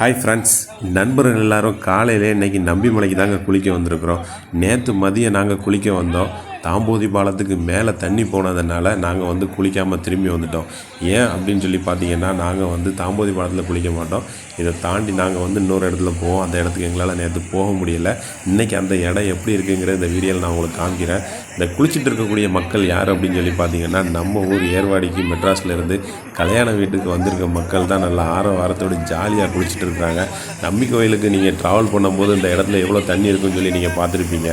Hi friends நண்பர்கள் எல்லோரும் காலையிலே இன்னைக்கு நம்பி மலைக்கு தாங்க குளிக்க வந்திருக்கிறோம். நேற்று மதியம் நாங்கள் குளிக்க வந்தோம். தாம்போதி பாலத்துக்கு மேலே தண்ணி போனதுனால நாங்கள் வந்து குளிக்காமல் திரும்பி வந்துட்டோம். ஏன் அப்படின்னு சொல்லி பார்த்தீங்கன்னா நாங்கள் வந்து தாம்போதி பாலத்தில் குளிக்க மாட்டோம். இதை தாண்டி நாங்கள் வந்து இன்னொரு இடத்துல போவோம். அந்த இடத்துக்கு எங்களால் நேற்று போக முடியல. இன்றைக்கி அந்த இடம் எப்படி இருக்குங்கிற இந்த வீடியோவில் நான் உங்களுக்கு காமிக்கிறேன் இந்த குளிச்சுட்டு இருக்கக்கூடிய மக்கள் யார் அப்படின்னு சொல்லி பார்த்தீங்கன்னா நம்ம ஊர் ஏர்வாடிக்கு மெட்ராஸ்ல இருந்து கல்யாண வீட்டுக்கு வந்திருக்க மக்கள் தான் நல்லா ஆற வாரத்தோடு ஜாலியாக குளிச்சுட்டு இருக்கிறாங்க நம்பி கோயிலுக்கு நீங்கள் ட்ராவல் பண்ணும்போது இந்த இடத்துல எவ்வளோ தண்ணி இருக்குன்னு சொல்லி நீங்கள் பார்த்துருப்பீங்க.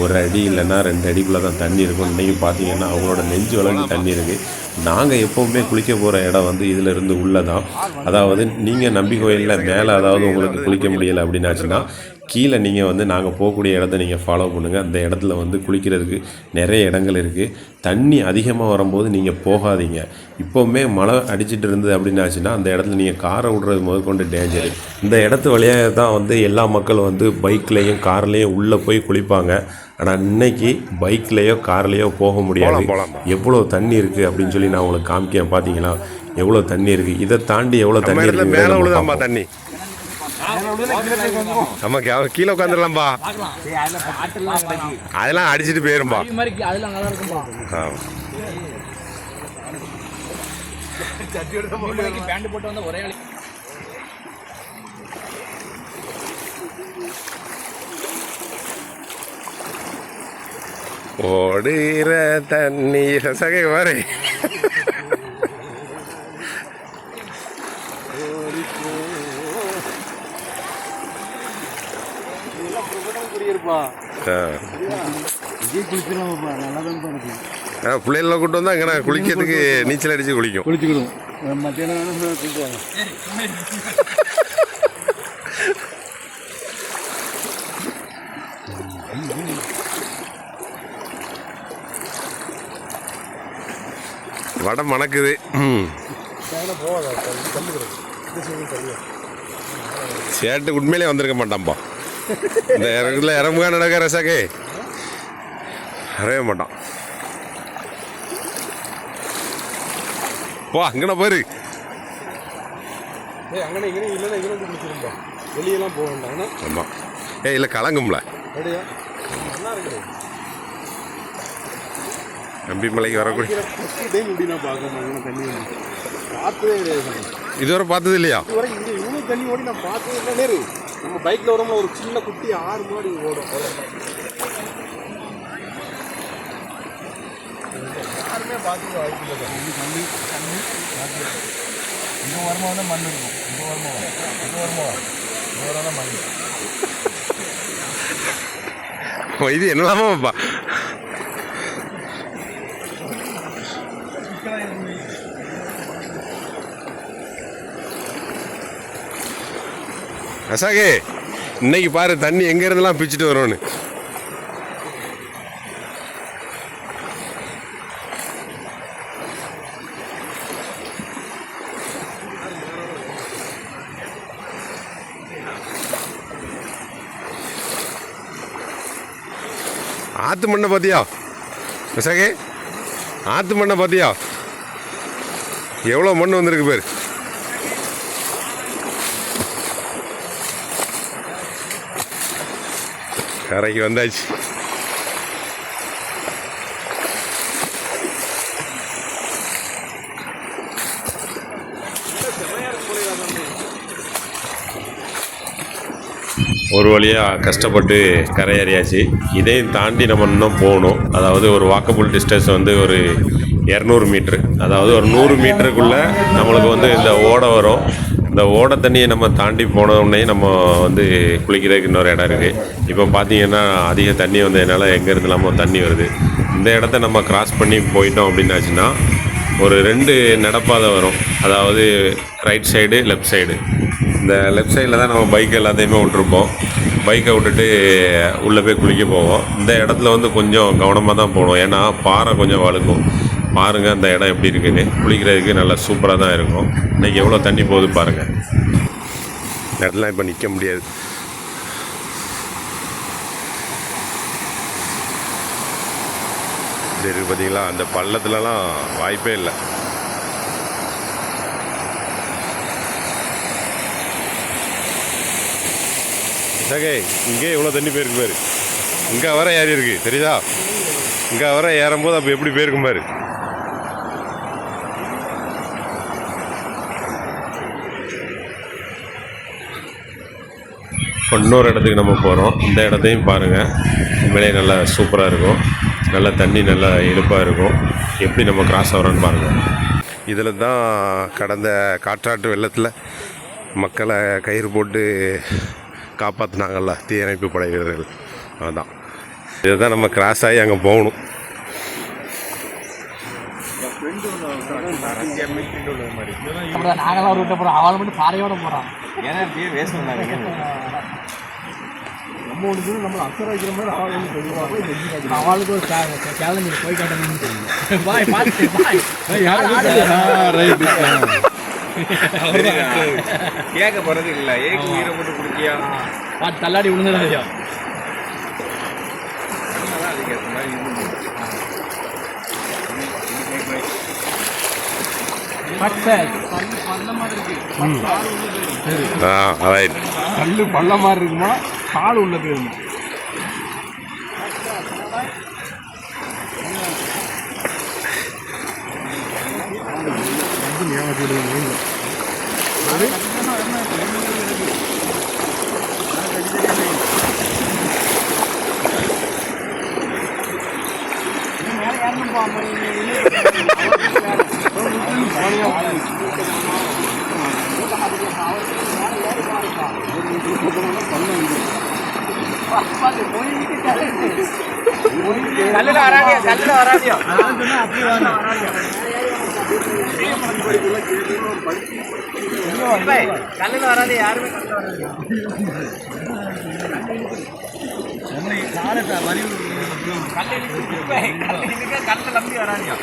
ஒரு அடி இல்லைன்னா ரெண்டு அடிக்குள்ளே தான் தண்ணி இருக்கும். இன்றைக்கி பார்த்தீங்கன்னா அவங்களோட நெஞ்சு வளர்ந்து தண்ணி இருக்குது நாங்கள் எப்போவுமே குளிக்க போகிற இடம் வந்து இதில் இருந்து உள்ளே தான் அதாவது நீங்கள் நம்பி கோயிலில் மேலே அதாவது உங்களுக்கு குளிக்க முடியலை அப்படின்னாச்சுன்னா கீழே நீங்கள் வந்து நாங்கள் போகக்கூடிய இடத்த நீங்கள் ஃபாலோ பண்ணுங்கள் அந்த இடத்துல வந்து குளிக்கிறதுக்கு நிறைய இடங்கள் இருக்குது தண்ணி அதிகமாக வரும்போது நீங்கள் போகாதீங்க. இப்போவுமே மழை அடிச்சிட்டு இருந்தது அப்படின்னாச்சுன்னா அந்த இடத்துல நீங்கள் காரை விடுறது முதற்கொண்டு டேஞ்சரு இந்த இடத்து வழியாக தான் வந்து எல்லா மக்களும் வந்து பைக்லேயும் கார்லேயும் உள்ளே போய் குளிப்பாங்க. ஆனால் இன்னைக்கு பைக்லேயோ கார்லேயோ போக முடியாது. எவ்வளோ தண்ணி இருக்குது அப்படின்னு சொல்லி நான் உங்களுக்கு காமிக்கேன் பார்த்தீங்களா எவ்வளோ தண்ணி இருக்குது இதை தாண்டி எவ்வளோ தண்ணி இருக்குது மேல விழுதாம்பா தண்ணி. கீ- கீழே உட்காந்துடலாம்பா அதெல்லாம் அடிச்சிட்டு போயிரும்பா. பேண்ட் போட்டு வந்த ஒரே ஓடுகிற தண்ணீர். சகை வரை. பிள்ளைகள கூட்டு வந்தா இங்கே குளிக்கிறதுக்கு நீச்சல் அடிச்சு குளிக்கும். குளிச்சுக்கிடும். மத்தியானம் வடை மணக்குது ம். சேட்டு உண்மையிலே வந்திருக்க மாட்டான்ப்பா இந்த இறங்குல இறங்குகா நடக்க ரசாக்கே? வரவே மாட்டான். போ அங்கன பாரு வெளியெல்லாம் போக வேண்டாம். ஆமாம் ஏய் இல்லை கலங்கும்ல ரெடியா நல்லா இருக்குது நம்பி மலைக்கு வரக்கூடிய ஃபஸ்ட்டு டைம் இப்படி நான் பார்க்க மாட்டேன் தண்ணி வந்து பார்த்ததே கிடையாது இதுவரை பார்த்தது இல்லையா? இவ்வளோ தண்ணி ஓடி நான் பார்த்ததே இல்லை நம்ம பைக்கில் வரும்போது ஒரு சின்ன குட்டி ஆறு மாடி ஓடும். யாருமே பார்த்துக்க வாய்ப்பு இல்லை தண்ணி தண்ணி வரும்போது தான் மண் இருக்கும் இங்கே வரும்போது இங்கே வரும்போது இங்கே வராதான் மண். இது என்னலாமாப்பா ரசாகே இன்னைக்கு பாரு தண்ணி எங்கேருந்துலாம் பிச்சுட்டு வரும்னு. ஆத்து மண்ணை பார்த்தியா? விசாகே ஆத்து மண்ணை பார்த்தியா? எவ்வளோ மண் வந்திருக்கு பேர். கரைக்கு வந்தாச்சு. ஒரு வழியாக கஷ்டப்பட்டு கரையேறியாச்சு. இதையும் தாண்டி நம்ம இன்னும் போகணும். அதாவது ஒரு வாக்கபுள் டிஸ்டன்ஸ் வந்து ஒரு இரநூறு மீட்ரு அதாவது ஒரு நூறு மீட்டருக்குள்ளே நம்மளுக்கு வந்து இந்த ஓடை வரும். இந்த ஓடை தண்ணியை நம்ம தாண்டி போனோடனே நம்ம வந்து குளிக்கிறதுக்கு இன்னொரு இடம் இருக்குது இப்போ பார்த்தீங்கன்னா அதிக தண்ணி வந்ததுனால எங்கே இருந்தாலும் தண்ணி வருது. இந்த இடத்த நம்ம கிராஸ் பண்ணி போயிட்டோம் அப்படின்னாச்சுன்னா ஒரு ரெண்டு நடப்பாதை வரும். அதாவது ரைட் சைடு லெஃப்ட் சைடு இந்த லெஃப்ட் சைடில் தான் நம்ம பைக் எல்லாத்தையுமே விட்டுருப்போம். பைக்கை விட்டுட்டு உள்ளே போய் குளிக்க போவோம். இந்த இடத்துல வந்து கொஞ்சம் கவனமாக தான் போகணும். ஏன்னா பாறை கொஞ்சம் வழுக்கும். பாருங்கள் அந்த இடம் எப்படி இருக்குன்னு குளிக்கிறதுக்கு நல்லா சூப்பராக தான் இருக்கும். இன்றைக்கி எவ்வளோ தண்ணி போகுது பாருங்கள் இந்த இப்போ நிற்க முடியாது. தெரியுது பார்த்தீங்களா அந்த பள்ளத்துலலாம் வாய்ப்பே இல்லை. சகே இங்கே இவ்வளோ தண்ணி போயிருக்கு பாரு. இங்கே வர ஏறி இருக்கு தெரியுதா? இங்கே வர ஏறும்போது அப்போ எப்படி போயிருக்கும் பாரு. இன்னொரு இடத்துக்கு நம்ம போகிறோம் இந்த இடத்தையும் பாருங்கள் உண்மையிலே நல்லா சூப்பராக இருக்கும். நல்லா தண்ணி நல்லா இழுப்பாக இருக்கும். எப்படி நம்ம கிராஸ் ஆகிறோன்னு பாருங்கள் இதில் தான் கடந்த காற்றாட்டு வெள்ளத்தில் மக்களை கயிறு போட்டு காப்பாற்றினாங்கள்ல தீயணைப்பு படை வீரர்கள். அதுதான் இதுதான் நம்ம கிராஸ் ஆகி அங்கே போகணும். அப்புறம் நாங்களாம் ஒரு விட்ட போகிறோம் அவளை மட்டும் பாறையோட போகிறான் எனர்ஜியே வேஸ்ட் பண்ணாதீங்க. நம்ம ஒன்று சொல்லி நம்மளை அக்கறை வைக்கிற மாதிரி அவள் வந்து சொல்லுவாங்க அவளுக்கு ஒரு சேலஞ்சு போய் காட்டணும்னு தெரியும். பாய் பார்த்து பாய். கேட்க போறது இல்ல. ஏக்கு உயிரை போட்டு குடிக்கியா? பார்த்து தள்ளாடி விழுந்துடாதியா அதுக்கேற்ற மாதிரி இது கல்லு பள்ள மாதிரி இருக்குமா? கால் உள்ள போயிருமா? கல்லுல வராதியா கல்லுல வராதியா கல்லுல யாருமே கல்லுல நம்பி வராதியா?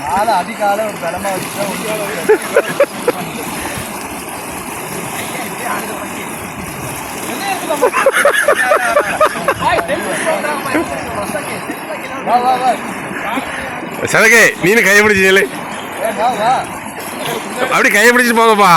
காலை அதிகாலை ஒரு பலமா வச்சுட்டா சதகே நீனு கையை பிடிச்சி நில்லு. அப்படி கையை பிடிச்சிட்டு போங்கப்பா.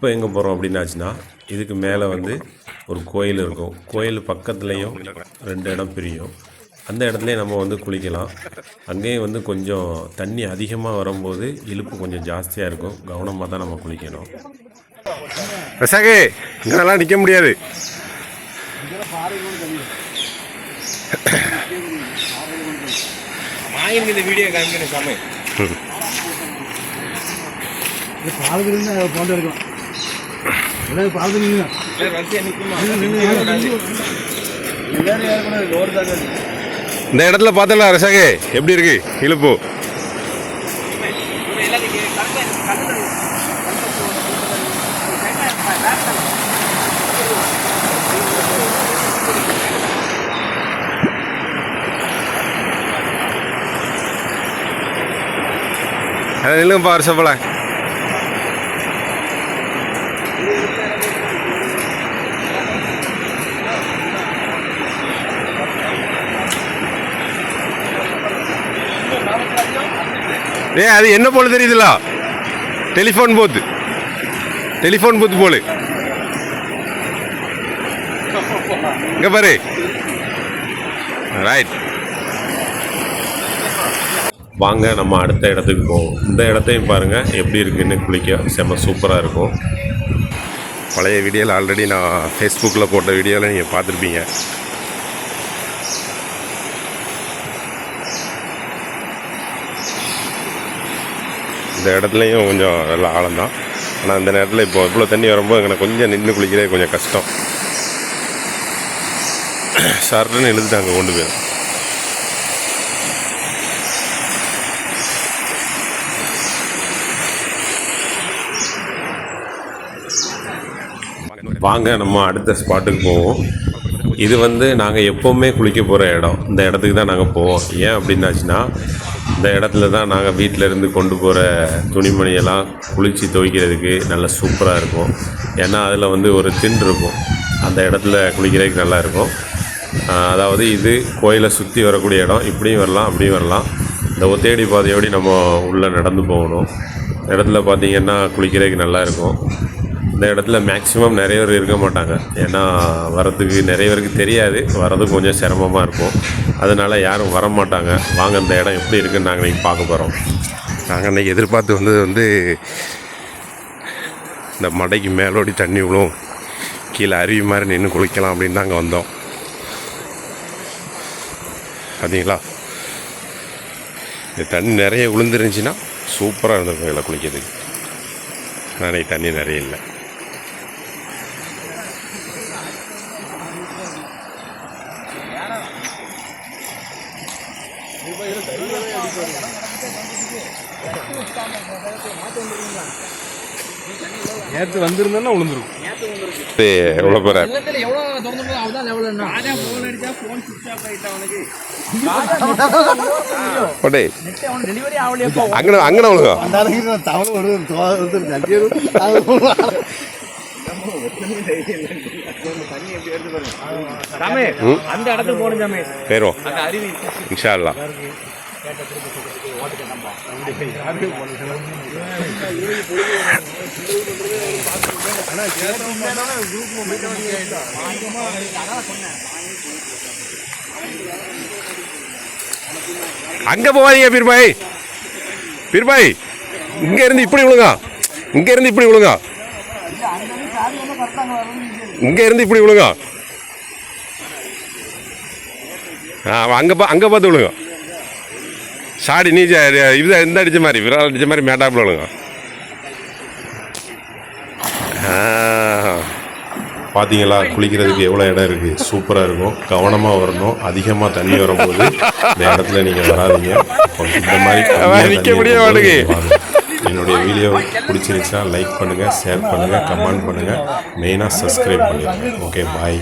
இப்போ எங்கே போகிறோம் அப்படின்னாச்சுன்னா இதுக்கு மேலே வந்து ஒரு கோயில் இருக்கும். கோயில் பக்கத்துலேயும் ரெண்டு இடம் பிரியும். அந்த இடத்துலயே நம்ம வந்து குளிக்கலாம். அங்கேயும் வந்து கொஞ்சம் தண்ணி அதிகமாக வரும்போது இழுப்பு கொஞ்சம் ஜாஸ்தியாக இருக்கும். கவனமாக தான் நம்ம குளிக்கணும். ரசாகே இங்கெல்லாம் நிற்க முடியாது. இந்த வீடியோ காமிக்கணும் சாமி இது பாலத்துல போட்டு இருக்கும் எல்லாரும் பாலத்துல சரி, வரிசையா நிக்குமா? இந்த இடத்துல பார்த்தல ரசாகே எப்படி இருக்கு? இழுப்பு. அதை நில்லுங்கப்பா வருஷப்பல ஏ அது என்ன போல தெரியுதுல? டெலிஃபோன் போத்து டெலிஃபோன் பூத்து போல. இங்க பாரு. ரைட் வாங்க நம்ம அடுத்த இடத்துக்கு போவோம். இந்த இடத்தையும் பாருங்கள் எப்படி இருக்குன்னு குளிக்க செம்ம சூப்பராக இருக்கும். பழைய வீடியோவில் ஆல்ரெடி நான் ஃபேஸ்புக்கில் போட்ட வீடியோவில் நீங்கள் பார்த்துருப்பீங்க. இந்த இடத்துலையும் கொஞ்சம் நல்ல ஆழம்தான். ஆனால் அந்த நேரத்தில் இப்போ இவ்வளோ தண்ணி வரும்போது எனக்கு கொஞ்சம் நின்று குளிக்கிறதே கொஞ்சம் கஷ்டம். சர்ன்னு இழுத்துட்டு அங்கே கொண்டு போய். வாங்க நம்ம அடுத்த ஸ்பாட்டுக்கு போவோம். இது வந்து நாங்கள் எப்போவுமே குளிக்க போகிற இடம். இந்த இடத்துக்கு தான் நாங்கள் போவோம். ஏன் அப்படின்னாச்சுன்னா இந்த இடத்துல தான் நாங்கள் வீட்டில் இருந்து கொண்டு போகிற துணிமணியெல்லாம் குளித்து துவைக்கிறதுக்கு நல்லா சூப்பராக இருக்கும். ஏன்னா அதில் வந்து ஒரு தின் இருக்கும். அந்த இடத்துல குளிக்கிறதுக்கு நல்லாயிருக்கும் அதாவது இது கோயிலை சுற்றி வரக்கூடிய இடம். இப்படியும் வரலாம் அப்படியும் வரலாம். இந்த ஒத்தேடி பாதையோடி நம்ம உள்ளே நடந்து போகணும். இடத்துல பார்த்தீங்கன்னா குளிக்கிறதுக்கு நல்லாயிருக்கும் இந்த இடத்துல மேக்ஸிமம் நிறைய பேர் இருக்க மாட்டாங்க. ஏன்னா வரதுக்கு நிறைய பேருக்கு தெரியாது. வரது கொஞ்சம் சிரமமாக இருக்கும். அதனால் யாரும் வர மாட்டாங்க வாங்க இந்த இடம் எப்படி இருக்குன்னு நாங்கள் இன்றைக்கி பார்க்க போகிறோம் நாங்கள் அன்றைக்கி எதிர்பார்த்து வந்தது வந்து இந்த மடைக்கு மேலோடி தண்ணி விழும். கீழே அருவி மாதிரி நின்று குளிக்கலாம் அப்படின்னு நாங்கள் வந்தோம். பார்த்தீங்களா இந்த தண்ணி நிறைய விழுந்துருந்துச்சின்னா சூப்பராக இருந்திருக்கும் இதில் குளிக்கிறதுக்கு. ஆனால் இன்னைக்கு தண்ணி நிறைய இல்லை. போட்டே. நெட் அவன் டெலிவரி ஆகலையப்போ அங்கே அங்கே விழுங்க அந்த இடத்துக்கு போகணும் சாமி போயிடுவோம் அந்த அருவி இன்ஷா அல்லாஹ் அங்கே போவாதீங்க பீர்பாய். பீர்பாய் இங்கே இருந்து இப்படி விழுங்க. இங்கே இருந்து இப்படி விழுங்க. இங்கே இருந்து இப்படி விழுங்க. ஆ அங்கே பா அங்கே பார்த்து விழுங்க. சாடி நீ இது இந்த அடிச்ச மாதிரி விரால் அடிச்ச மாதிரி மேட்டாப்பில் விழுங்க பார்த்தீங்களா குளிக்கிறதுக்கு எவ்வளோ இடம் இருக்குது சூப்பராக இருக்கும். கவனமாக வரணும். அதிகமாக தண்ணி வரும்போது இந்த இடத்துல நீங்கள் வராதீங்க. இந்த மாதிரி கம்மியா நிக்க தண்ணி முடிய இருக்கும்போது மாட்டுக்கு. நீங்க வாங்க. என்னுடைய வீடியோ பிடிச்சிருந்துச்சுன்னா லைக் பண்ணுங்கள் ஷேர் பண்ணுங்கள் கமெண்ட் பண்ணுங்கள் மெயினாக சப்ஸ்கிரைப் பண்ணுங்கள் ஓகே பாய்